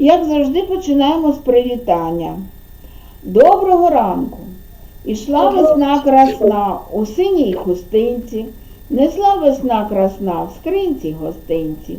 Як завжди, починаємо з привітання. Доброго ранку! Ішла весна красна у синій хустинці, несла весна красна в скринці гостинці,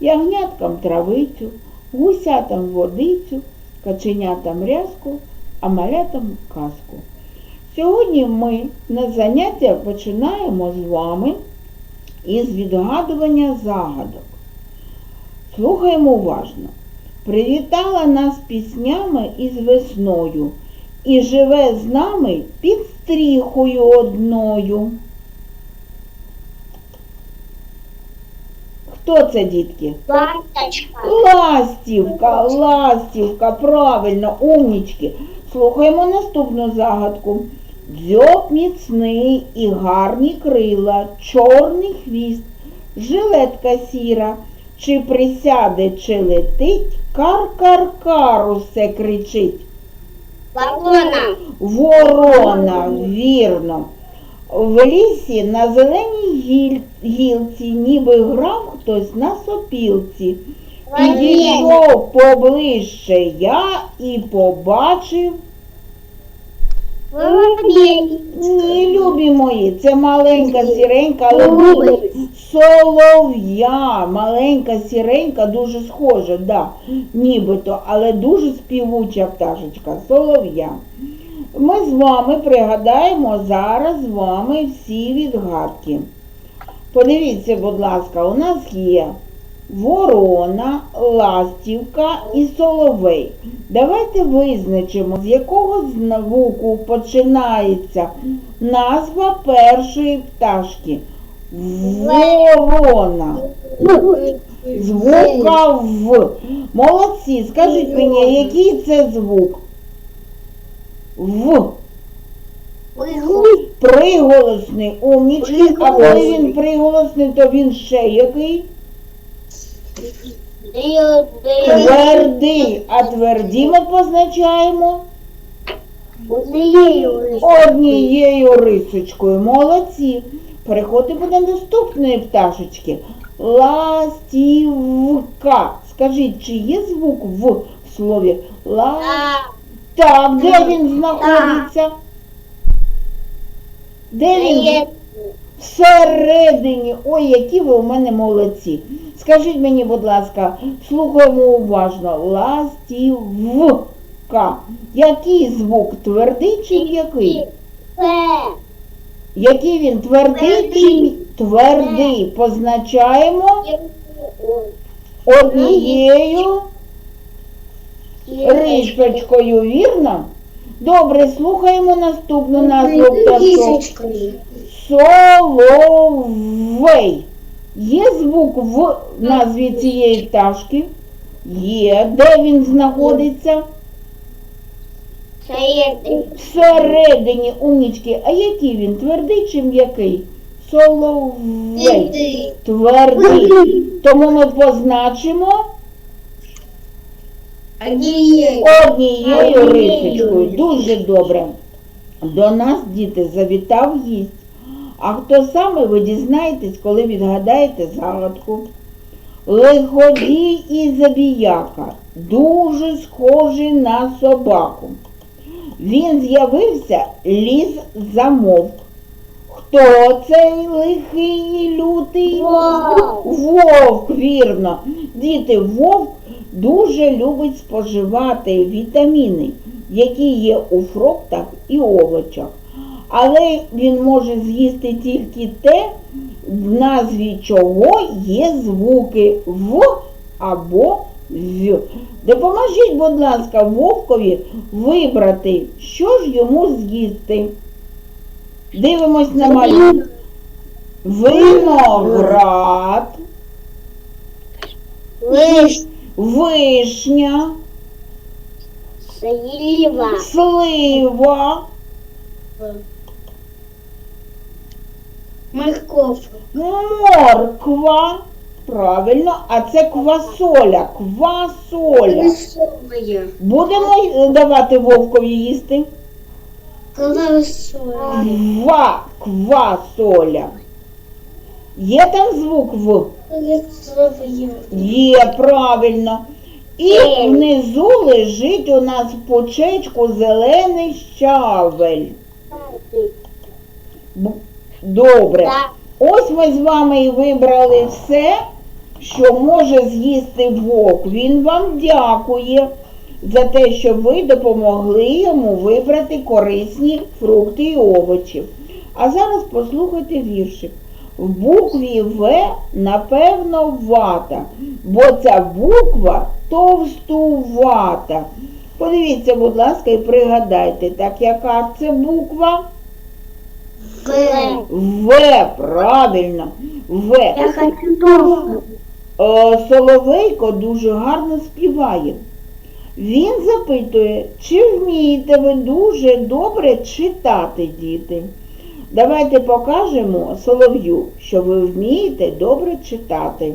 ягняткам травицю, гусятам водицю, каченятам рязку, а малятам казку. Сьогодні ми на заняття починаємо з вами із відгадування загадок. Слухаємо уважно. Привітала нас піснями із весною і живе з нами під стріхою одною. Хто це, дітки? Ласточка. Ластівка, ластівка, правильно, умнічки. Слухаємо наступну загадку. Дзьоб міцний і гарні крила, чорний хвіст, жилетка сіра. Чи присяде, чи летить, кар-кар-кар усе кричить. Ворона. Ворона, вірно. В лісі на зеленій гіль- гілці, ніби грав хтось на сопілці. Підійшов поближче я і побачив. Воробей. Ні, любі мої, це маленька сіренька, але дуже солов'я. Маленька сіренька, дуже схожа, да, нібито, але дуже співуча пташечка, солов'я. Ми з вами пригадаємо зараз з вами всі відгадки. Подивіться, будь ласка, у нас є ворона, ластівка і соловей. Давайте визначимо, з якого звуку починається назва першої пташки. Ворона. Звука В. Молодці, скажіть мені, який це звук? В. Приголосний, умнічки, а коли він приголосний, то він ще який? Твердий. А тверді ми позначаємо однією рисочкою. Молодці. Переходимо до наступної пташечки. Ластівка. Скажіть, чи є звук в в слові ла? Так, де він знаходиться? Де він? Всередині. Ой, які ви у мене молодці. Скажіть мені, будь ласка, слухаємо уважно. Ластівка. Який звук? Твердий чи м'який? Який він твердий чи твердий? Позначаємо однією рисочкою, вірно? Добре, слухаємо наступну назву пташок. Соловей. Є звук в назві цієї пташки? Є. Де він знаходиться? Всередині умнічки. А який він? Твердий чи м'який? Соловей. Твердий. Тому ми позначимо однією рисочкою. Дуже добре. До нас, діти, завітав гість. А хто саме ви дізнаєтесь, коли відгадаєте загадку? Лиходій і забіяка, дуже схожий на собаку. Він з'явився, ліс замовк. Хто цей лихий і лютий? Вовк. Вовк, вірно. Діти, вовк дуже любить споживати вітаміни, які є у фруктах і овочах. Але він може з'їсти тільки те, в назві чого є звуки в або з. Допоможіть, будь ласка, вовкові вибрати, що ж йому з'їсти. Дивимось на малюнок. Виноград, вишня, Слива. слива, Морковка. морква. Правильно, а це квасоля. Квасоля. Колосовая. Будемо давати вовкові їсти? Колосовая. Ква, квасоля. Є там звук В? Є, правильно. І внизу лежить у нас в пучечку зелений щавель. Добре. Ось ми з вами і вибрали все, що може з'їсти вовк. Він вам дякує за те, що ви допомогли йому вибрати корисні фрукти і овочі. А зараз послухайте віршик. В букві В, напевно, вата, бо ця буква товстувата. Подивіться, будь ласка, і пригадайте, так яка це буква? В. В, правильно, В. Я хочу тоже. Е, Соловейко дуже гарно співає. Він запитує, чи вмієте ви дуже добре читати, діти? Давайте покажемо Солов'ю, що ви вмієте добре читати.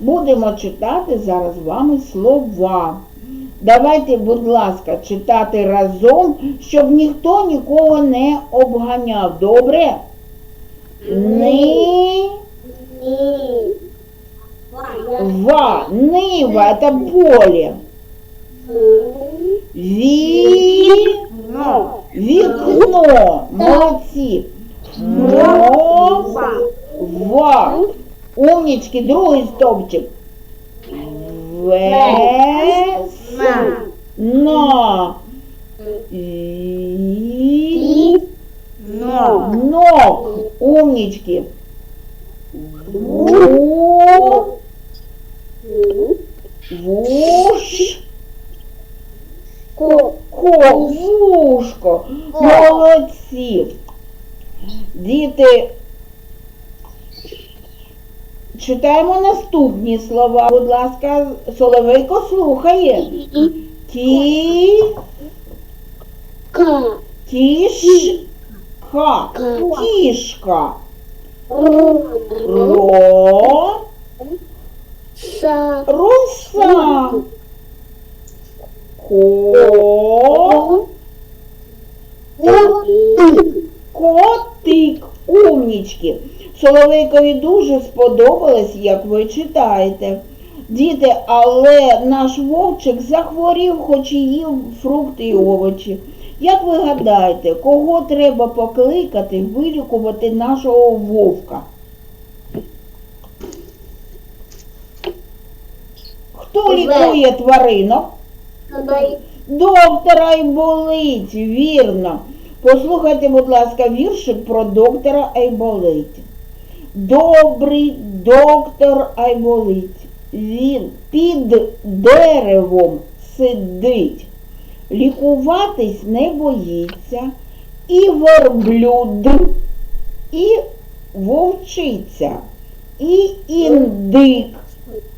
Будемо читати зараз з вами слова. Давайте, будь ласка, читати разом, щоб ніхто нікого не обганяв. Добре? Ни. Ва, нива, это поле. Ві, вікно, молодці. Мо, ва. Умнічки, другий стовпчик. Вес, на. І, И. Но. ног. Умнічки. Ву, вуш. Ко. Ко, вушко. Молодці. Діти, читаємо наступні слова. Будь ласка, Соловейко слухає. Кі, Ка. кішка, кішка. Ро. Са. руса. Ко, умнічки. Соловейкові дуже сподобалось, як ви читаєте. Діти, але наш вовчик захворів, хоч і їв фрукти і овочі. Як ви гадаєте, кого треба покликати вилікувати нашого вовка? Хто лікує тваринок? Доктора Айболить, вірно. Послухайте, будь ласка, віршик про доктора Айболить. Добрий доктор Айболить. Він під деревом сидить. Лікуватись не боїться. І верблюд, і вовчиця, і індик,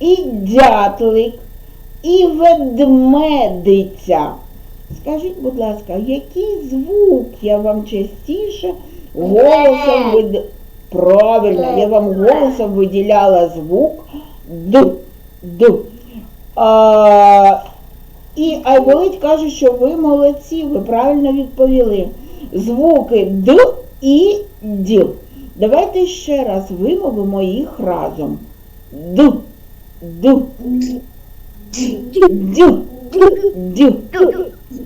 і дятлик, і ведмедиця. Скажіть, будь ласка, який звук я вам частіше голосом вид... Правильно, я вам голосом виділяла звук Д. Д. А, і Айболить каже, що ви молодці, ви правильно відповіли. Звуки Д і Д. Давайте ще раз вимовимо їх разом. Д. Д. Д. Д.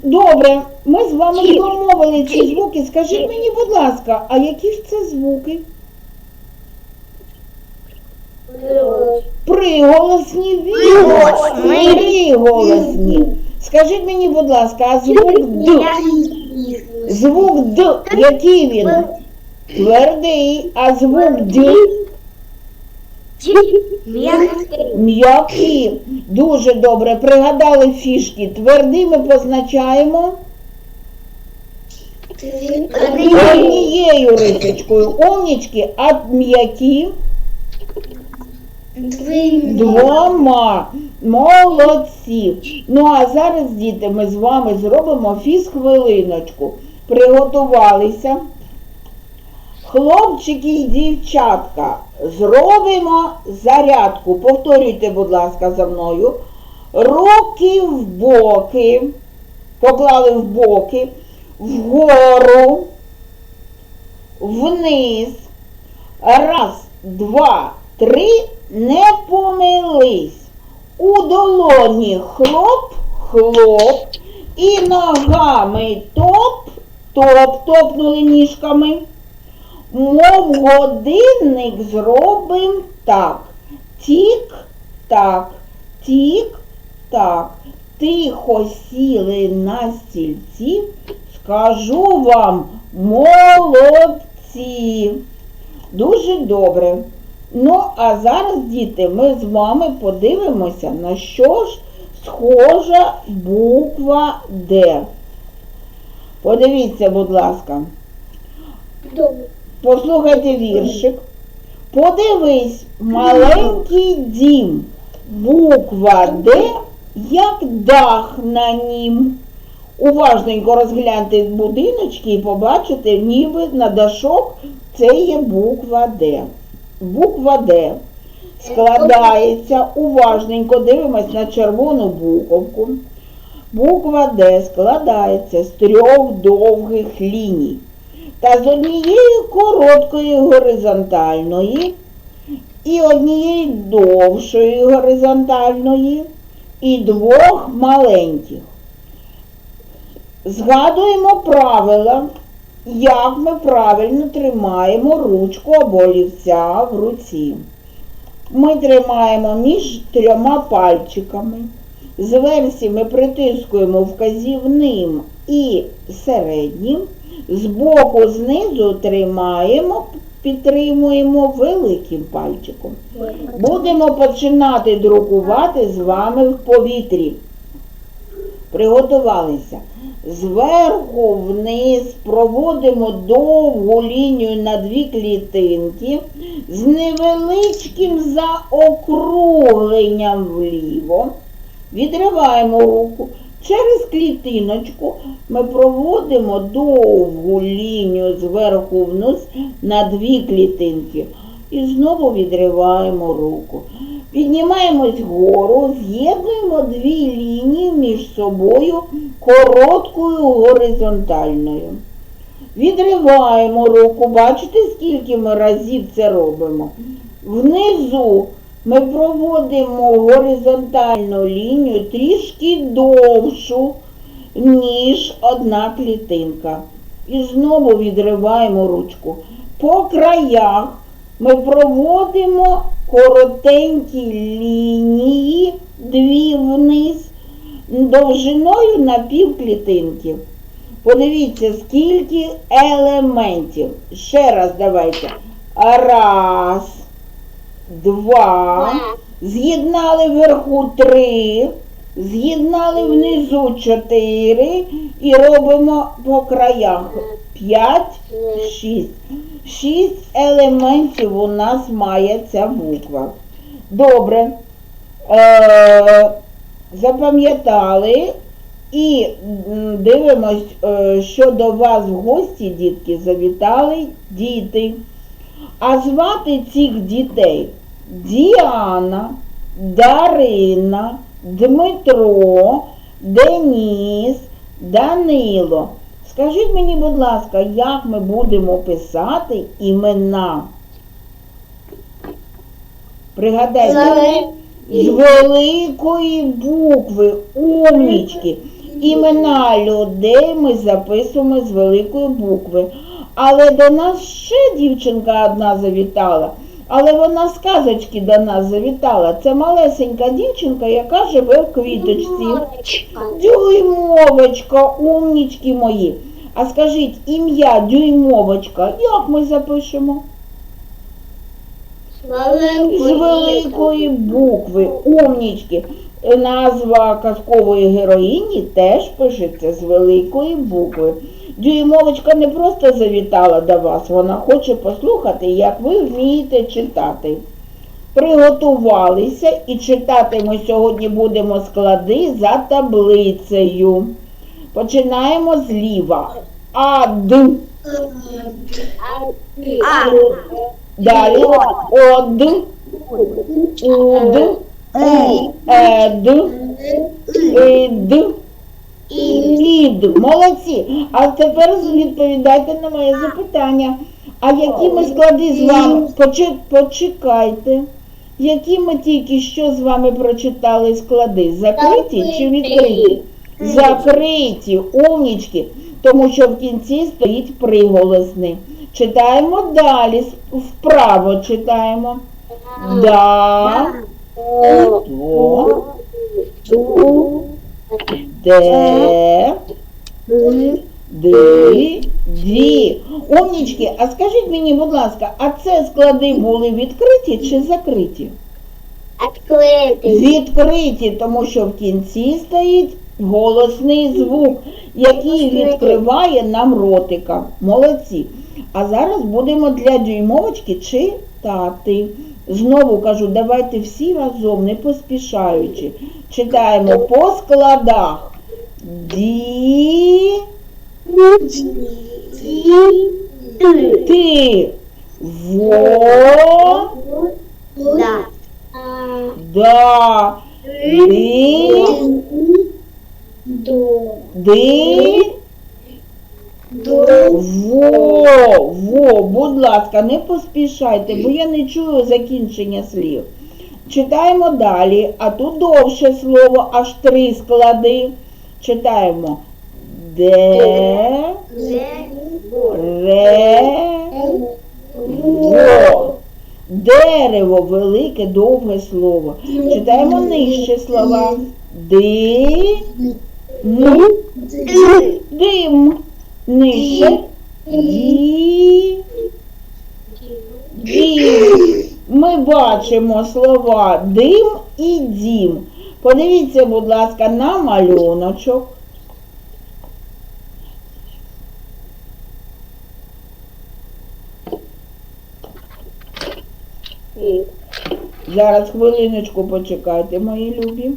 Добре, ми з вами домовили ці звуки. Скажіть мені, будь ласка, а які ж це звуки? Приголосні вірно. Приголосні. Скажіть мені, будь ласка, а звук Д? Звук Д, який він? Твердий, а звук Д м'який. Дуже добре. Пригадали фішки. Твердий ми позначаємо однією рисочкою. Умнічки, а м'які двома. Молодці. Ну а зараз, діти, ми з вами зробимо фіз-хвилиночку. Приготувалися. Хлопчики і дівчатка, зробимо зарядку. Повторюйте, будь ласка, за мною. Руки в боки. Поклали в боки. Вгору. Вниз. Раз, два, три. Не помились. У долоні хлоп, хлоп, і ногами топ, топ, топнули ніжками. Мов годинник зробим так. Тік, так, тік, так. Тихо сіли на стільці, скажу вам молодці. Дуже добре. Ну, а зараз, діти, ми з вами подивимося, на що ж схожа буква Д. Подивіться, будь ласка. Добре. Послухайте віршик. Подивись, маленький дім, буква Д, як дах на нім. Уважненько розгляньте будиночки і побачите, ніби на дашок це є буква Д. Буква Д складається, уважненько дивимось на червону буковку. Буква Д складається з трьох довгих ліній та з однієї короткої горизонтальної і однієї довшої горизонтальної і двох маленьких. Згадуємо правила, як ми правильно тримаємо ручку або олівця в руці. Ми тримаємо між трьома пальчиками. Зверсі ми притискуємо вказівним і середнім. Збоку знизу тримаємо, підтримуємо великим пальчиком. Будемо починати друкувати з вами в повітрі. Приготувалися. Зверху вниз проводимо довгу лінію на дві клітинки з невеличким заокругленням вліво. Відриваємо руку. Через клітиночку ми проводимо довгу лінію зверху вниз на дві клітинки. І знову відриваємо руку. Піднімаємось вгору, з'єднуємо дві лінії між собою короткою горизонтальною. Відриваємо руку, бачите, скільки ми разів це робимо. Внизу ми проводимо горизонтальну лінію трішки довшу, ніж одна клітинка. І знову відриваємо ручку. По краях ми проводимо коротенькі лінії, дві вниз, довжиною на пів клітинки. Подивіться, скільки елементів. Ще раз давайте. Раз, два. З'єднали вверху три, з'єднали внизу чотири і робимо по краях п'ять, шість. Шість елементів у нас має ця буква. Добре. Е, запам'ятали і дивимось, е, що до вас в гості, дітки, завітали діти. А звати цих дітей Діана, Дарина, Дмитро, Деніс, Данило. Скажіть мені, будь ласка, як ми будемо писати імена? Пригадайте, з великої букви, умнічки. Імена людей ми записуємо з великої букви. Але до нас ще дівчинка одна завітала. Але вона з казочки до нас завітала. Це малесенька дівчинка, яка живе в квіточці. Дюймовочка, умнічки мої. А скажіть, ім'я дюймовочка, як ми запишемо? З великої букви, умнічки. Назва казкової героїні теж пишеться з великої букви. Дюймовочка не просто завітала до вас, вона хоче послухати, як ви вмієте читати. Приготувалися і читати ми сьогодні будемо склади за таблицею. Починаємо зліва. Ад. Далі од, уд, ед, ід, ід. Молодці. А тепер відповідайте на моє запитання. А які ми склади з вами? Почекайте. Які ми тільки що з вами прочитали склади? Закриті чи відкриті? Закриті. Закриті, умнічки, тому що в кінці стоїть приголосний. Читаємо далі, вправо читаємо. Да, то, де, ди, ді. Умнічки, а скажіть мені, будь ласка, а це склади були відкриті чи закриті? Открытый. Відкриті, тому що в кінці стоїть голосний звук, який відкриває нам ротика. Молодці. А зараз будемо для дюймовочки читати. Знову кажу, давайте всі разом, не поспішаючи. Читаємо по складах. Ді, ти, во, Да. да, ди, До. ди, До. Во, во, будь ласка, не поспішайте, бо я не чую закінчення слів. Читаємо далі, а тут довше слово, аж три склади. Читаємо де, ре, во. Дерево, велике, довге слово. Читаємо нижче слова. Ди, м, дим. Нижче. Ді. Дім. Ми бачимо слова дим і дім. Подивіться, будь ласка, на малюночок. Зараз хвилиночку почекайте, мої любі.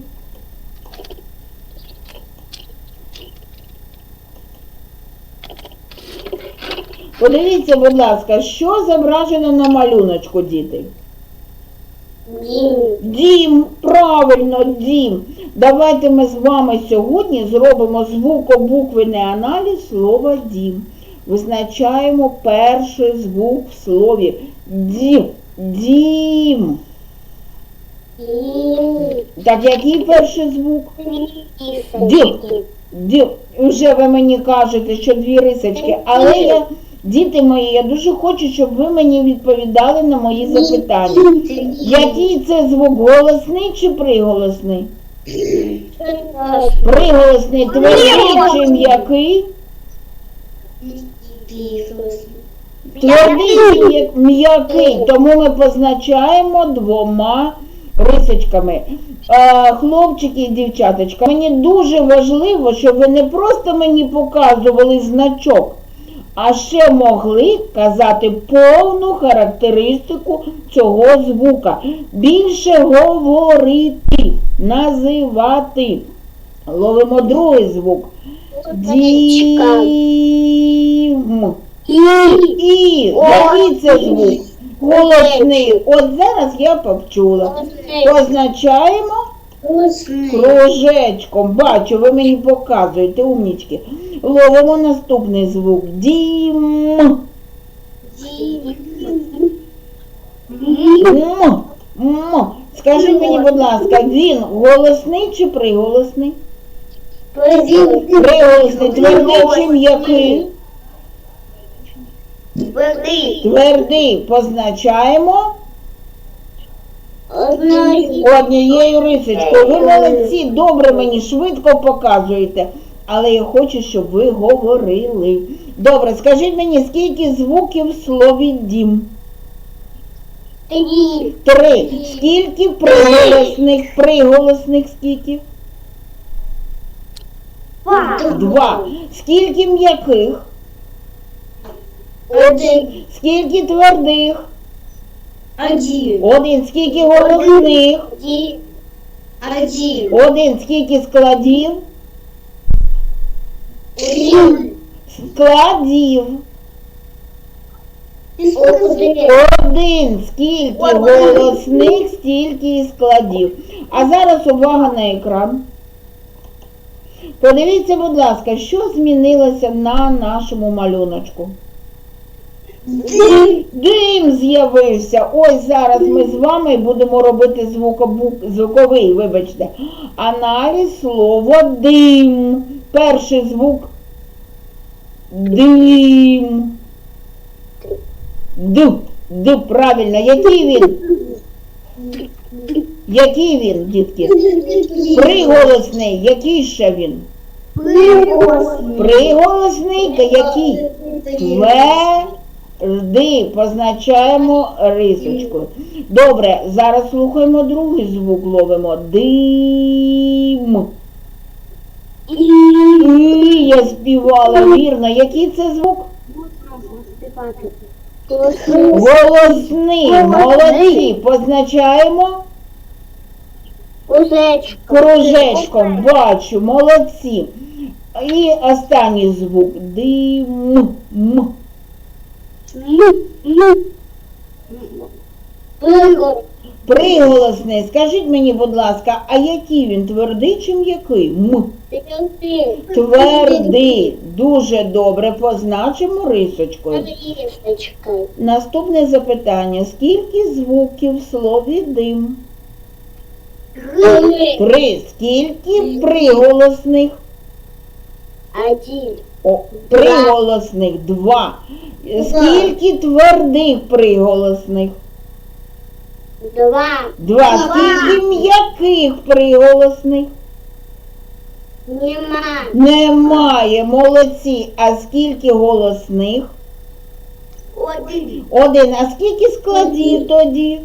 Подивіться, будь ласка, що зображено на малюночку, діти? Дім, правильно, дім. Давайте ми з вами сьогодні зробимо звукобуквений аналіз слова дім. Визначаємо перший звук в слові дім. Дім. Так, який перший звук? Дім. Дім. Вже ви мені кажете, що дві рисочки, але я, діти мої, я дуже хочу, щоб ви мені відповідали на мої запитання. Який це звук? Голосний чи приголосний? Приголосний твердий чи м'який? Твердий чи м'який, тому ми позначаємо двома рисочками. Хлопчики і дівчаточка, мені дуже важливо, щоб ви не просто мені показували значок, а ще могли казати повну характеристику цього звука. Більше говорити, називати. Ловимо другий звук. Дім. І. Який це звук? Голосний. От зараз я почула. Позначаємо кружечком. Бачу, ви мені показуєте, умнічки. Ловимо наступний звук. Дім. М. М. Скажіть мені, будь ласка, він голосний чи приголосний? Приголосний, твердий чи м'який? Твердий позначаємо однією рисочкою. Ви молодці, добре мені швидко показуєте, але я хочу, щоб ви говорили. Добре, скажіть мені, скільки звуків в слові дім? Три. Скільки приголосних? Приголосних скільки? Два. Скільки м'яких? Один. Скільки твердих? Один. Один. Скільки голосних? Один. Один. Скільки складів? Один. Складів. Один. Один. Скільки голосних, стільки і складів. А зараз увага на екран. Подивіться, будь ласка, що змінилося на нашому малюночку. Дым. Дим з'явився. Ось зараз ми з вами будемо робити звукобу... звуковий, вибачте, аналіз слова дим. Перший звук дим. Д. Д. Правильно. Який він? Який він, дітки? Приголосний. Який ще він? Приголосний та який? Тверди. Позначаємо рисочкою. Добре, зараз слухаємо другий звук, ловимо. Дим. І я співала, вірно. Який це звук? Голосний. Молодці. Позначаємо кружечком. Бачу, молодці. І останній звук. Дим. М. Приголосний. Скажіть мені, будь ласка, а який він твердий чи м'який? М. Твердий. Дуже добре позначимо рисочкою. Наступне запитання. Скільки звуків в слові дим? Три. Скільки приголосних? Один. О, приголосних. Два. Скільки твердих приголосних? Два. Два. Скільки м'яких приголосних? Нема. Немає. Молодці. А скільки голосних? Один. Один. А скільки складів тоді?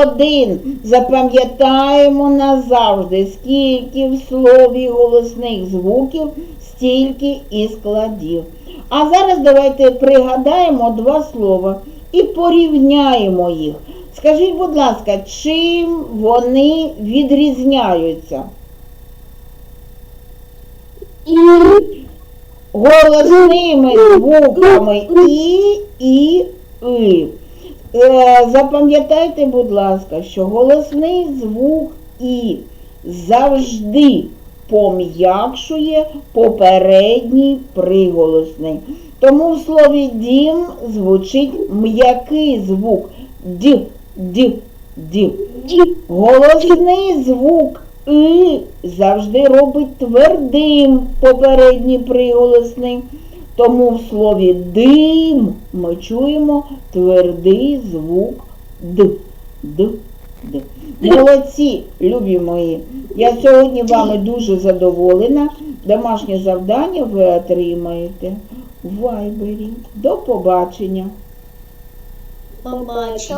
Один. Запам'ятаємо назавжди, скільки в слові голосних звуків, стільки і складів. А зараз давайте пригадаємо два слова і порівняємо їх. Скажіть, будь ласка, чим вони відрізняються? І. Голосними звуками і, і, и. Е, Запам'ятайте, будь ласка, що голосний звук і завжди пом'якшує попередній приголосний. Тому в слові дім звучить м'який звук д, д, д. Голосний звук и завжди робить твердим попередній приголосний. Тому в слові дим ми чуємо твердий звук д. д, д. Молодці, любі мої. Я сьогодні вами дуже задоволена. Домашнє завдання ви отримаєте в вайбері. До побачення. Побачив.